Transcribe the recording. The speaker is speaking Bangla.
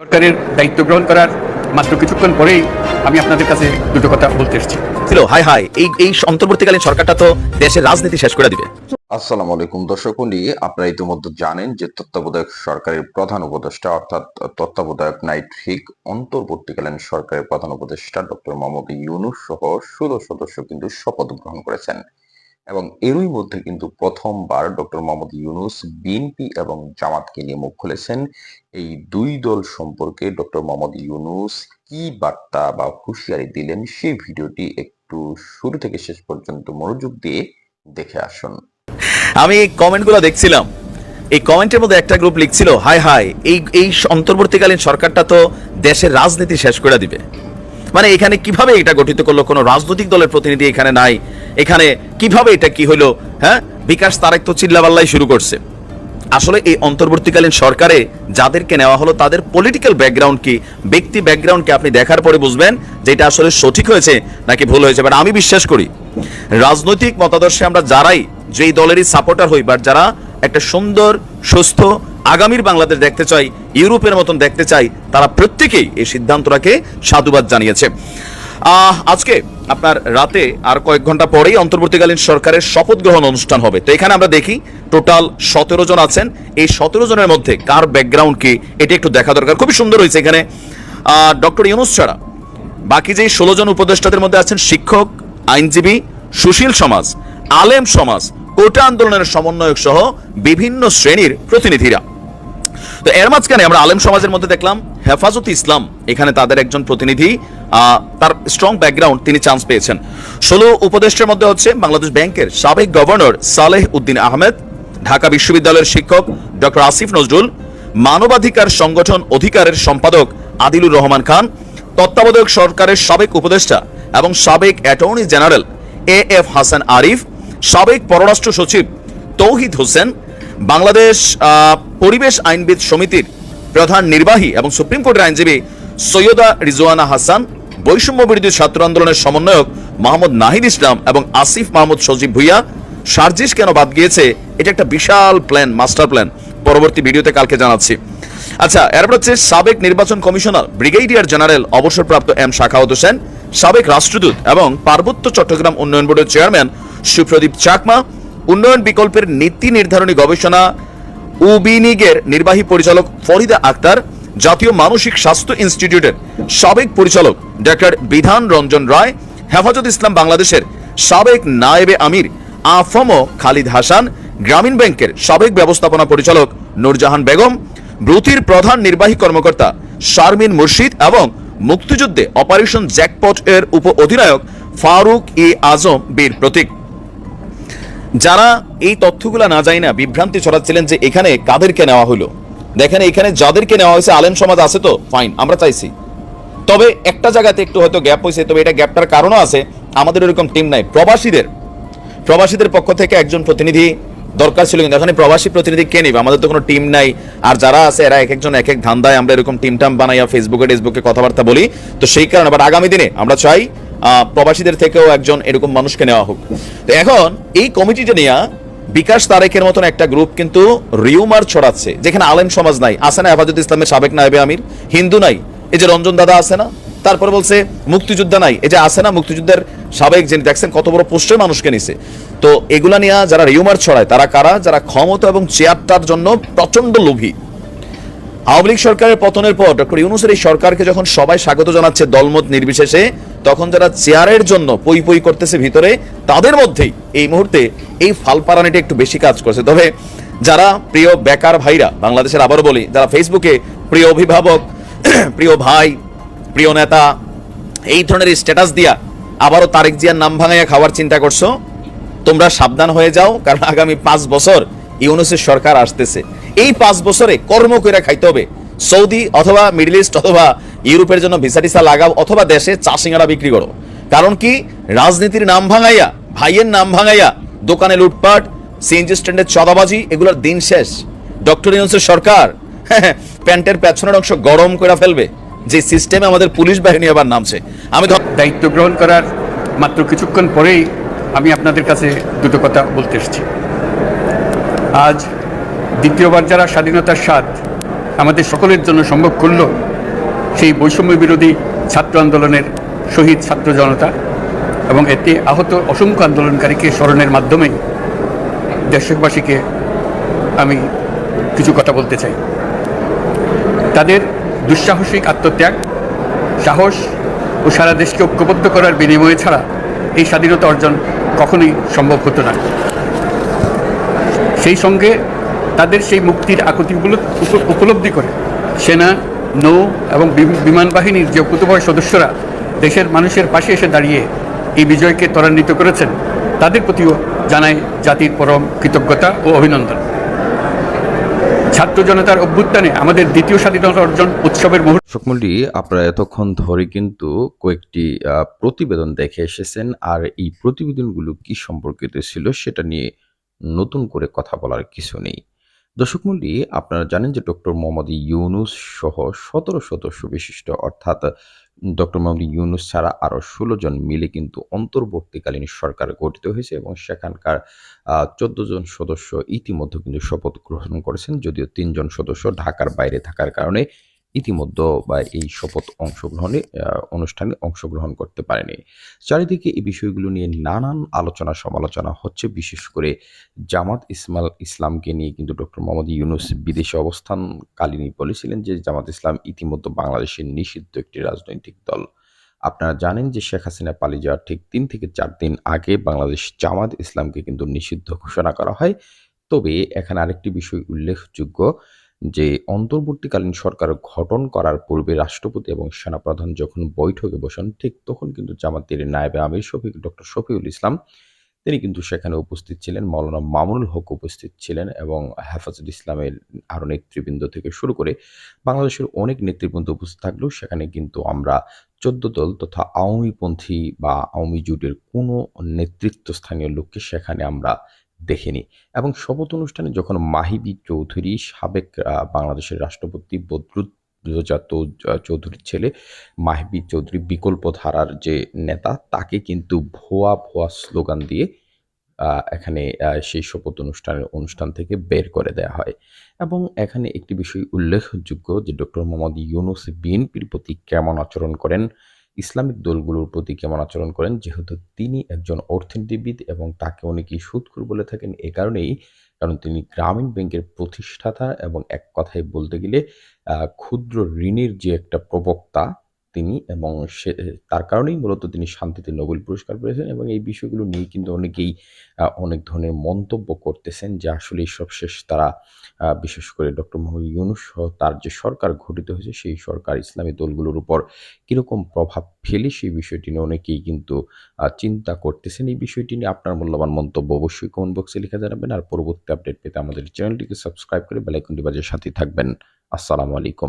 সরকারের দায়িত্ব গ্রহণ করার মাত্র কিছুক্ষণ পরেই আমি আপনাদের কাছে দুটো কথা বলতে এসেছি। ছিল হাই হাই এই এই অন্তর্বর্তীকালীন সরকারটা তো দেশের রাজনীতি শেষ করে দিবে। আসসালামু আলাইকুম দর্শক আপনারা ইতিমধ্যে জানেন যে তত্ত্বাবধায়ক সরকারের প্রধান উপদেষ্টা অর্থাৎ তত্ত্বাবধায়ক নাইট্রিক অন্তর্বর্তীকালীন সরকারের প্রধান উপদেষ্টা ডক্টর মোহাম্মদ ইউনুস সহ ষোলো সদস্য কিন্তু শপথ গ্রহণ করেছেন। এবং এরই মধ্যে কিন্তু প্রথমবার ডক্টর মোহাম্মদ ইউনুস বিএনপি এবং জামাতকে নিয়ে মুখ খুলেছেন। এই দুই দল সম্পর্কে ডক্টর মোহাম্মদ ইউনুস কি বার্তা বা হুঁশিয়ারি দিলেন সেই ভিডিওটি একটু শুরু থেকে শেষ পর্যন্ত মনোযোগ দিয়ে দেখে আসুন। আমি এই কমেন্টগুলো দেখছিলাম। এই কমেন্টের মধ্যে একটা গ্রুপ লিখছিল হাই হাই এই এই অন্তর্বর্তীকালীন সরকারটা তো দেশের রাজনীতি শেষ করে দিবে। মানে এখানে কীভাবে এটা গঠিত করল? কোনো রাজনৈতিক দলের প্রতিনিধি এখানে নাই। এখানে কীভাবে এটা কি হলো হ্যাঁ? বিকাশ তারেক তো চিল্লাবাল্লাই শুরু করছে। আসলে এই অন্তর্বর্তীকালীন সরকারে যাদেরকে নেওয়া হলো, তাদের পলিটিক্যাল ব্যাকগ্রাউন্ড কি, ব্যক্তি ব্যাকগ্রাউন্ডকে আপনি দেখার পরে বুঝবেন যে এটা আসলে সঠিক হয়েছে নাকি ভুল হয়েছে। বাট আমি বিশ্বাস করি, রাজনৈতিক মতাদর্শে আমরা যারাই, যেই দলেরই সাপোর্টার হই বাট যারা একটা সুন্দর, সুস্থ, আগামীর বাংলাদেশ দেখতে চাই, ইউরোপের মতন দেখতে চাই, তারা প্রত্যেকেই এই সিদ্ধান্তটাকে সাধুবাদ জানিয়েছে। আজকে আপনার রাতে আর কয়েক ঘণ্টা পরেই অন্তর্বর্তীকালীন সরকারের শপথ গ্রহণ অনুষ্ঠান হবে। তো এখানে আমরা দেখি, টোটাল সতেরো জন আছেন। এই সতেরো জনের মধ্যে কার ব্যাকগ্রাউন্ড কি, এটা একটু দেখা দরকার। খুবই সুন্দর হয়েছে এখানে। ডক্টর ইউনুস ছাড়া। বাকি যে ষোলো জন উপদেষ্টাদের মধ্যে আছেন শিক্ষক, আইনজীবী, সুশীল সমাজ, আলেম সমাজ, কোটা আন্দোলনের সমন্বয়ক সহ বিভিন্ন শ্রেণির প্রতিনিধিরা। তো এর মাঝখানে আমরা আলেম সমাজের মধ্যে দেখলাম, হেফাজত ইসলাম, এখানে তাদের একজন প্রতিনিধি তার স্ট্রং ব্যাকগ্রাউন্ড তিনি চান্স পেয়েছেন। ষোলো উপদেষ্টার মধ্যে হচ্ছে বাংলাদেশ ব্যাংকের সাবেক গভর্নর সালেহ উদ্দিন আহমেদ, ঢাকা বিশ্ববিদ্যালয়ের শিক্ষক ডক্টর আসিফ নজরুল, মানবাধিকার সংগঠন অধিকারের সম্পাদক আদিলুর রহমান খান, তত্ত্বাবধায়ক সরকারের সাবেক উপদেষ্টা এবং সাবেক attorney general A F Hasan Arif, সাবেক পররাষ্ট্র সচিব তৌহিদ হোসেন, বাংলাদেশ পরিবেশ আইনবিদ সমিতির প্রধান নির্বাহী এবং সুপ্রিম কোর্টের আইনজীবী সৈয়দা রিজওয়ানা হাসান, বৈষম্য বিরোধী ছাত্র আন্দোলনের সমন্বয়ক মাহমুদ নাহিদ ইসলাম এবং আসিফ মাহমুদ সজীব ভুইয়া, সার্জিস কেন বাদ গিয়েছে? এটা একটা বিশাল প্ল্যান মাস্টার প্ল্যান পরবর্তী ভিডিওতে কালকে জানাচ্ছি। আচ্ছা এরপর হচ্ছে সাবেক নির্বাচন কমিশনার, ব্রিগেডিয়ার জেনারেল, অবসরপ্রাপ্ত এম শাখাওয়াত হোসেন, সাবেক রাষ্ট্রদূত এবং পার্বত্য চট্টগ্রাম উন্নয়ন বোর্ডের চেয়ারম্যান সুপ্রদীপ চাকমা, উন্নয়ন বিকল্পের নীতি নির্ধারণী গবেষণা, উবিনিগের নির্বাহী পরিচালক ফরিদা আক্তার জাতীয় মানসিক স্বাস্থ্য ইনস্টিটিউটের সাবেক পরিচালক ডক্টর বিধান রঞ্জন রায়, হেফাজত ইসলাম বাংলাদেশের সাবেক নায়েবে আমির আফম খালিদ হাসান, গ্রামীণ ব্যাংকের সাবেক ব্যবস্থাপনা পরিচালক নুরজাহান বেগম, ব্রুতির প্রধান নির্বাহী কর্মকর্তা শারমিন মুর্শিদ এবং মুক্তিযুদ্ধে অপারেশন জ্যাকপট এর উপ অধিনায়ক ফারুক ই আজম বীর প্রতীক। যারা এই তথ্যগুলো না যায় না বিভ্রান্তি ছড়াচ্ছিলেন যে এখানে কাদেরকে নেওয়া হলো। দেখেন এখানে যাদেরকে নেওয়া হয়েছে আলেম সমাজ আছে তো? ফাইন আমরা চাইছি। তবে একটা জায়গাতে একটু হয়তো গ্যাপ হয়েছে, তবে এটা গ্যাপটার কারণও আছে। আমাদের এরকম টিম নাই। প্রবাসীদের প্রবাসীদের পক্ষ থেকে একজন প্রতিনিধি দরকার ছিল কিন্তু এখন প্রবাসী প্রতিনিধি কে নিবে? আমাদের তো কোনো টিম নাই। আর যারা আছে, এরা এক একজন এক এক ধান্দায় আমরা এরকম টিম টাম বানাইয়া ফেসবুকে টেসবুকে কথাবার্তা বলি। তো সেই কারণে বাট আগামী দিনে আমরা চাই প্রবাসীদের থেকেও একজন এরকম মানুষকে নেওয়া হোক। তো এখন এই কমিটিটা নিয়ে বিকাশ তারেকের মতন একটা গ্রুপ কিন্তু রিউমার ছড়াচ্ছে, যেখানে আলেম সমাজ নাই। আছে না হেফাজত ইসলামের সাবেক নায়েবে আমির? হিন্দু নাই। এই যে রঞ্জন দাদা আছে না? তারপরে বলছে, মুক্তিযোদ্ধা নাই। এই যে আছে না মুক্তিযুদ্ধের সাবেক যিনি, দেখছেন কত বড় পোস্টে মানুষকে নিছে। তো এগুলা নিয়ে যারা রিউমার ছড়ায়, তারা কারা? যারা ক্ষমতা এবং চেয়ারটার জন্য প্রচণ্ড লোভী। আওয়ামী লীগ সরকারের পতনের পর ডক্টর ইউনুসের এই সরকারকে যখন সবাই স্বাগত জানাচ্ছে দলমত নির্বিশেষে তখন যারা চেয়ারের জন্য পই পই করতেছে ভিতরে, তাদের মধ্যেই এই মুহূর্তে এই ফালপারানিটা একটু বেশি কাজ করছে। তবে যারা প্রিয় বেকার ভাইরা, বাংলাদেশের আবারও বলি, যারা ফেসবুকে প্রিয় অভিভাবক, প্রিয় ভাই, প্রিয় নেতা, এই ধরনের স্ট্যাটাস দিয়া আবারও তারেক জিয়ার নাম ভাঙাইয়া খাওয়ার চিন্তা করছ? তোমরা সাবধান হয়ে যাও, কারণ আগামী পাঁচ বছর ইউনুসের সরকার আসতেছে। এই পাঁচ বছরে কর্ম করে খাইতে হবে। সৌদি অথবা মিডল ইস্ট অথবা ইউরোপের জন্য ভিসা টিসা লাগাও অথবা দেশে চা সিঙ্গারা বিক্রি করো। কারণ কি? রাজনীতির নাম ভাঙাইয়া, ভাইয়ের নাম ভাঙাইয়া, দোকানে লুটপাট সিএনজি স্ট্যান্ডের চদাবাজি, এগুলোর দিন শেষ। ডক্টর ইউনুসের সরকার প্যান্টের পেছনের অংশ গরম করে ফেলবে, যে সিস্টেমে আমাদের পুলিশ বাহিনী আবার নামছে। আমি দায়িত্ব গ্রহণ করার মাত্র কিছুক্ষণ পরেই আমি আপনাদের কাছে দুটো কথা বলতে এসেছি। আজ দ্বিতীয়বার যারা স্বাধীনতার স্বাদ আমাদের সকলের জন্য সম্ভব করল সেই বৈষম্য বিরোধী ছাত্র আন্দোলনের শহীদ ছাত্র জনতা এবং এতে আহত অসংখ্য আন্দোলনকারীকে স্মরণের মাধ্যমেই দেশবাসীকে আমি কিছু কথা বলতে চাই। তাদের দুঃসাহসিক আত্মত্যাগ, সাহস ও সারা দেশকে ঐক্যবদ্ধ করার বিনিময়ে ছাড়া এই স্বাধীনতা অর্জন কখনোই সম্ভব হতো না। সেই সঙ্গে তাদের সেই মুক্তির আকুতিগুলো উপ- উপলব্ধি করে। সেনা, নৌ এবং বিমান বাহিনীর যে কুতুবয় সদস্যরা দেশের মানুষের পাশে এসে দাঁড়িয়ে এই বিজয়কে ত্বরান্বিত করেছেন, তাদের প্রতিও জানাই জাতির পরম কৃতজ্ঞতা ও অভিনন্দন। ছাত্র জনতার অভ্যুত্থানে আমাদের দ্বিতীয় স্বাধীনতা অর্জন উৎসবের মুহূর্ত দর্শক আপনারা এতক্ষণ ধরে কিন্তু কয়েকটি প্রতিবেদন দেখে এসেছেন, আর এই প্রতিবেদনগুলো কি সম্পর্কিত ছিল সেটা নিয়ে নতুন করে কথা বলার কিছু নেই। দর্শক মন্ডলী আপনারা জানেন যে ডক্টর মোহাম্মদ ইউনুস সহ সতেরো সদস্য বিশিষ্ট, অর্থাৎ ডক্টর মোহাম্মদ ইউনুস ছাড়া আরও ষোলো জন মিলে কিন্তু অন্তর্বর্তীকালীন সরকার গঠিত হয়েছে এবং সেখানকার চোদ্দ জন সদস্য ইতিমধ্যে কিন্তু শপথ গ্রহণ করেছেন, যদিও তিনজন সদস্য ঢাকার বাইরে থাকার কারণে ইতিমধ্যে বা এই শপথ অংশগ্রহণে অনুষ্ঠানে অংশগ্রহণ করতে পারেনি। চারিদিকে এই বিষয়গুলো নিয়ে নানান আলোচনা সমালোচনা হচ্ছে, বিশেষ করে জামাত ইসমাল ইসলামকে নিয়ে কিন্তু ডক্টর মোহাম্মদ ইউনুস বিদেশে অবস্থানকালীনই বলেছিলেন যে জামাত ইসলাম ইতিমধ্যে বাংলাদেশের নিষিদ্ধ একটি রাজনৈতিক দল। আপনারা জানেন যে শেখ হাসিনা পালিয়ে যাওয়ার ঠিক তিন থেকে চার দিন আগে বাংলাদেশ জামাত ইসলামকে কিন্তু নিষিদ্ধ ঘোষণা করা হয়। তবে এখানে আরেকটি বিষয় উল্লেখযোগ্য যে অন্তর্বর্তীকালীন সরকার গঠন করার পূর্বে রাষ্ট্রপতি এবং সেনাপ্রধান যখন বৈঠকে বসেন, ঠিক তখন কিন্তু জামাতের নায়েবে আমির শফিক, ডক্টর শফিউল ইসলাম, তিনি কিন্তু সেখানে উপস্থিত ছিলেন। মৌলানা মামুনুল হক উপস্থিত ছিলেন এবং হেফাজত ইসলামের আরও নেতৃবৃন্দ থেকে শুরু করে বাংলাদেশের অনেক নেতৃবৃন্দ উপস্থিত থাকলেও সেখানে কিন্তু আমরা চোদ্দ দল তথা আওয়ামীপন্থী বা আওয়ামী জোটের কোনো নেতৃত্বস্থানীয় লোককে সেখানে আমরা দেখিনি। এবং শপথ অনুষ্ঠানে যখন মাহিবি চৌধুরী সাবেক বাংলাদেশের রাষ্ট্রপতি বদরুদ্দোজা তৌ- চৌধুরীর ছেলে মাহিবি চৌধুরী বিকল্প ধারার যে নেতা, তাকে কিন্তু ভুয়া ভুয়া স্লোগান দিয়ে এখানে সেই শপথ অনুষ্ঠানের অনুষ্ঠান থেকে বের করে দেওয়া হয়। এবং এখানে একটি বিষয় উল্লেখযোগ্য যে ডক্টর মোহাম্মদ ইউনুস বিএনপির প্রতি কেমন আচরণ করেন ইসলামিক দলগুলোর প্রতি কেমন আচরণ করেন? যেহেতু তিনি একজন অর্থনীতিবিদ এবং তাকে অনেকেই সুদখোর বলে থাকেন, এ কারণেই। কারণ তিনি গ্রামীণ ব্যাংকের প্রতিষ্ঠাতা এবং এক কথায় বলতে গেলে ক্ষুদ্র ঋণের যে একটা প্রবক্তা তিনি এবং সে তার কারণেই মূলত তিনি শান্তিতে নোবেল পুরস্কার পেয়েছেন এবং এই বিষয়গুলো নিয়ে কিন্তু অনেকেই অনেক ধরনের মন্তব্য করতেছেন যে আসলে সব শেষ তারা বিশেষ করে ডক্টর মোহাম্মদ ইউনুস তার যে সরকার গঠিত হয়েছে সেই সরকার ইসলামী দলগুলোর উপর কীরকম প্রভাব ফেলে সেই বিষয়টি নিয়ে অনেকেই কিন্তু চিন্তা করতেছেন। এই বিষয়টি নিয়ে আপনার মূল্যবান মন্তব্য অবশ্যই কমেন্ট বক্সে লিখে জানাবেন আর পরবর্তী আপডেট পেতে আমাদের চ্যানেলটিকে সাবস্ক্রাইব করে বেলাইকনটি বাজার সাথে থাকবেন। আসসালামু আলাইকুম।